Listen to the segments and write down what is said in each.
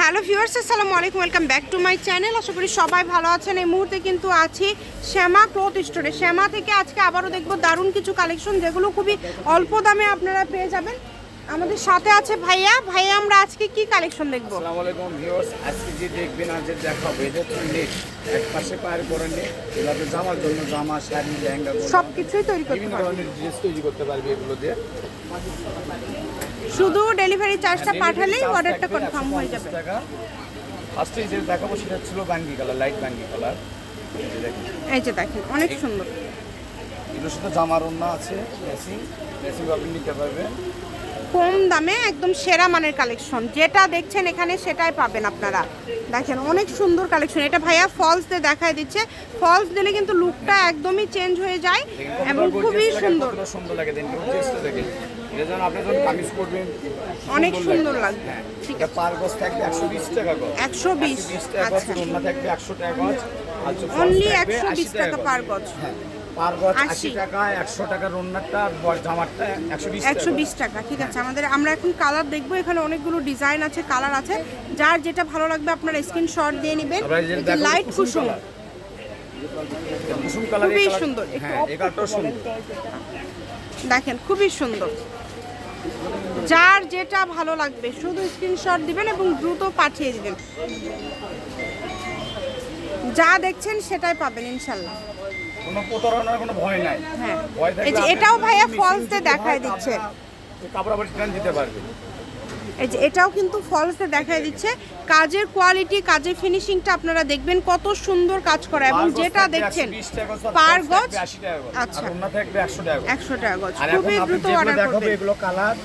Hello viewers আসসালামু আলাইকুম welcome back to my channel. আশা করি সবাই ভালো আছেন। এই মুহূর্তে কিন্তু আছি শ্যামা ক্লথ স্টোরে। শ্যামা থেকে আজকে আবারও দেখব দারুণ কিছু কালেকশন যেগুলো খুবই অল্প দামে আপনারা পেয়ে যাবেন। আমাদের সাথে আছে ভাইয়া। ভাইয়া আমরা আজকে কি কালেকশন দেখব? আসসালামু আলাইকুম ভিউয়ার্স। আজকে যে দেখবেন আজ যে দেখাবো এটা হচ্ছে নেট। এক পাশে পায়ের করে নেট। এগুলো জামার জন্য জামা শাড়ি লেহেঙ্গা সব কিছুই তৈরি করতে বিভিন্ন ধরনের ড্রেস তৈরি করতে পারবে এগুলো দিয়ে। শুধু ডেলিভারি চার্জটা পাঠালেই অর্ডারটা কনফার্ম হয়ে যাবে। 150 টাকা ফার্স্টে যে দেখাবো সেটা ছিল বাঙ্গি কালার লাইট বাঙ্গি কালার এই যে দেখেন। অনেক সুন্দর। এগুলোর সাথে জামার অন্য আছে ড্রেসিং ড্রেসিং আপনি নিতে পারবেন। কম দামে একদম সেরা মানের কালেকশন যেটা দেখছেন এখানে সেটাই পাবেন আপনারা। দেখেন অনেক সুন্দর কালেকশন এটা ভাইয়া ফলস দিয়ে দেখায় দিচ্ছে। ফলস দিলে কিন্তু লুকটা একদমই চেঞ্জ হয়ে যায় এবং খুবই সুন্দর। সুন্দর লাগে দেখেন। আপনি যখন কামিজ করবেন। অনেক সুন্দর লাগবে। হ্যাঁ। ঠিক পার গজ থাকবে টাকা গজ। টাকা গজ আচ্ছা। থাকবে টাকা গজ। আর অনলি টাকা পার গজ। হ্যাঁ পার গজ টাকা জামারটা বিশ টাকা ঠিক আছে। আমাদের আমরা এখন কালার দেখব। এখানে অনেকগুলো ডিজাইন আছে কালার আছে। যার যেটা ভালো লাগবে আপনারা স্ক্রিনশট দিয়ে নেবেন। লাইট কুসুম কুসুম। কালার। খুবই সুন্দর। হ্যাঁ সুন্দর। দেখেন খুবই সুন্দর। যার যেটা ভালো লাগবে শুধু স্ক্রিনশট দিবেন এবং দ্রুত পাঠিয়ে দিবেন। যা দেখছেন সেটাই পাবেন ইনশাল্লাহ। কোনো প্রতারণার কোনো ভয় নাই। হ্যাঁ। এই যে এটাও ভাইয়া ফলস দেখায় দিচ্ছে। এই কাপড় আবার রিটার্ন দিতে পারবে। এই যে এটাও কিন্তু ফলস দেখায় দিচ্ছে। কাজের কোয়ালিটি কাজের ফিনিশিংটা আপনারা দেখবেন কত সুন্দর কাজ করা এবং যেটা দেখছেন 120 টাকা গজ, আর পার গজ থাকবে 80 টাকা গজ, আচ্ছা। আর ওড়না থাকবে একশো টাকা গজ। খুবই দ্রুত অর্ডার করবেন। এগুলো কালার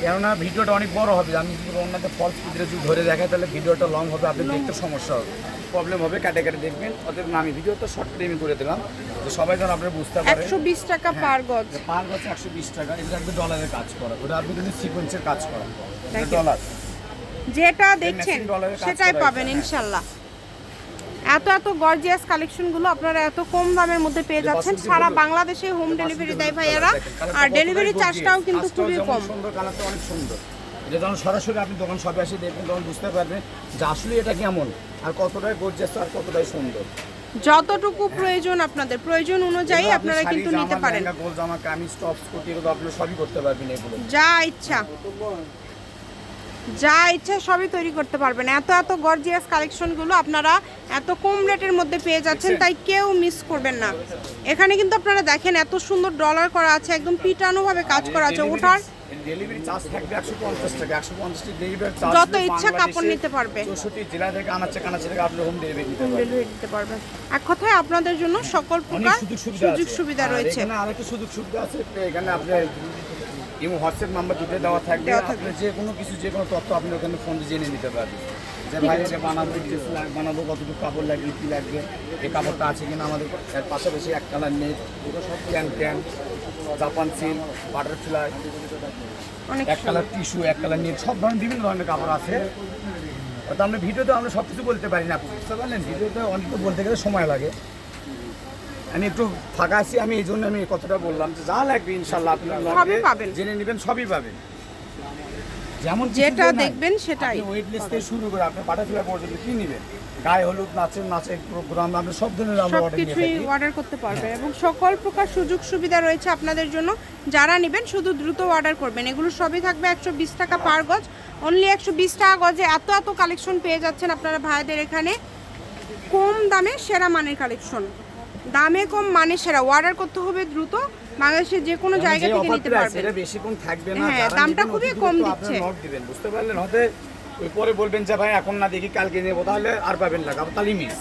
কেননা ভিডিওটা অনেক বড় হবে আমি যদি ওনাদের ফলস ভিতরে যদি ধরে দেখাই তাহলে ভিডিওটা লং হবে আপনি দেখতে সমস্যা হবে। প্রবলেম হবে কাটে কাটে দেখবেন অতএব আমি ভিডিওটা শর্ট ফিল্মে করে দিলাম তো সবাই যেন আপনি বুঝতে পারেন। একশো বিশ টাকা পার গজ। পার গজ একশো বিশ টাকা এটা একটু ডলারের কাজ করা ওটা আপনি কিন্তু সিকোয়েন্সের কাজ করা। ডলার যেটা দেখছেন সেটাই পাবেন হ্যাঁ। ইনশাল্লাহ। এত এত গর্জিয়াস কালেকশনগুলো আপনারা এত কম দামের মধ্যে পেয়ে যাচ্ছেন। সারা বাংলাদেশে হোম ডেলিভারি দেয় ভাইয়ারা। আর ডেলিভারি চার্জটাও কিন্তু খুবই কম। সুন্দর কালারটা অনেক সুন্দর। এটা যখন সরাসরি আপনি দোকান সবে এসে দেখবেন তখন বুঝতে পারবেন যে আসলে এটা কেমন আর কতটাই গর্জিয়াস আর কতটাই সুন্দর। যতটুকু প্রয়োজন আপনাদের প্রয়োজন অনুযায়ী আপনারা কিন্তু নিতে পারেন। গোল জামা কামিজ টপস কুর্তি এগুলো আপনি সবই করতে পারবেন এগুলো। যা ইচ্ছা। যা ইচ্ছা সবই তৈরি করতে পারবেন। এত এত গর্জিয়াস কালেকশনগুলো আপনারা এত কম রেটের মধ্যে পেয়ে যাচ্ছেন তাই কেউ মিস করবেন না। এখানে কিন্তু আপনারা দেখেন এত সুন্দর ডলার করা আছে একদম পিটানোভাবে কাজ করা আছে। ওঠার যত ইচ্ছা কাপড় নিতে পারবে। জেলা থেকে আনাচ্ছে কানাচ্ছে থেকে আপনি হোম ডেলিভারি নিতে ডেলিভারি দিতে পারবেন। এক কথায় আপনাদের জন্য সকল প্রকার সুযোগ সুবিধা রয়েছে। এখানে আরেকটা সুযোগ সুবিধা আছে এখানে আপনার ইমো হোয়াটসঅ্যাপ নাম্বার দুটো দেওয়া থাকবে। আপনি যে কোনো কিছু যে কোনো তথ্য আপনি ওখানে ফোন জেনে নিতে পারবেন। যে ভাই এটা বানাবো লাগ- বানাবো কতটুকু কাপড় লাগবে কী লাগবে এই কাপড়টা আছে কিনা আমাদের এর পাশাপাশি এক কালার নেট সব can can Japan silk butterfly এক কালার টিস্যু এক কালার নেট সব ধরনের বিভিন্ন ধরনের কাপড় আছে। তো আমরা ভিডিওতে আমরা সব কিছু বলতে পারি না। বুঝতে পারলেন? ভিডিওতে অনেক বলতে গেলে সময় লাগে। আমি একটু ফাঁকা আছি আমি এই জন্য আমি এই কথাটা বললাম যে যা লাগবে ইনশাল্লাহ আপনি সবই পাবেন। জেনে নেবেন সবই পাবেন। যেমন যেটা দেখবেন সেটাই। আপনি ওয়েট লিস্ট থেকে শুরু করে আপনি বাটারফ্লাই পর্যন্ত কি নেবেন? গায়ে হলুদ নাচের নাচের প্রোগ্রাম আমরা সব ধরনের আমরা অর্ডার কিছুই অর্ডার করতে পারবেন এবং সকল প্রকার সুযোগ সুবিধা রয়েছে আপনাদের জন্য। যারা নেবেন শুধু দ্রুত অর্ডার করবেন। এগুলো সবই থাকবে একশো বিশ টাকা পার গজ। অনলি একশো বিশ টাকা গজে এত এত কালেকশন পেয়ে যাচ্ছেন আপনারা ভাইদের এখানে। কম দামে সেরা মানের কালেকশন দামে কম মানে সেরা। অর্ডার করতে হবে দ্রুত। বাংলাদেশের যে কোনো আমি জায়গা থেকে নিতে পারবেন। এটা বেশিক্ষণ থাকবে না। হ্যাঁ, দামটা খুবই কম দিচ্ছে। নক দিবেন বুঝতে পারলেন? হতে ওই পরে বলবেন যে ভাই এখন না দেখি কালকে নেব। তাহলে আর পাবেন না। কাপড় তাহলে মিস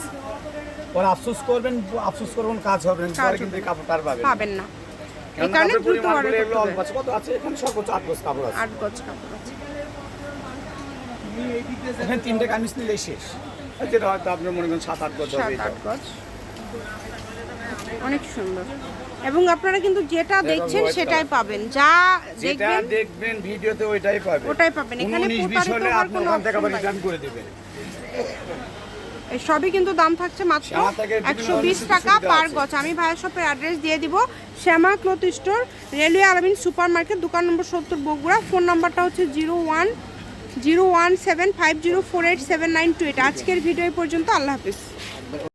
পরে আফসোস করবেন আফসোস করবেন কাজ হবে না। পরে কিন্তু। কাপড়টা আর পাবেন পাবেন না। এই কারণে দ্রুত অর্ডার করতে হবে। আছে। কত আছে? এখানে সর্বোচ্চ আট গজ কাপড় আছে। আট গজ কাপড় আছে। এখানে তিনটে কামিজ নিলেই শেষ। যেটা হয়তো আপনার মনে করেন সাত আট গজ হবে গজ। অনেক সুন্দর। এবং আপনারা কিন্তু যেটা দেখছেন সেটাই পাবেন। যা যেটা দেখবেন ভিডিওতে ওইটাই পাবেন। ওটাই পাবেন। এখানে প্রতারিত হওয়ার কোনো ওখান থেকে আবার রিটার্ন করে দেবেন। এই সবই কিন্তু দাম থাকছে মাত্র একশো টাকা পার। গজ। আমি ভাইয়ের শপের অ্যাড্রেস দিয়ে দিব। Shyama cloth store railway Alamin super market দোকান নম্বর সত্তর বগুড়া। ফোন নাম্বারটা হচ্ছে zero one zero one seven five zero four eight seven nine two eight. আজকের ভিডিও পর্যন্ত। আল্লাহ হাফিজ।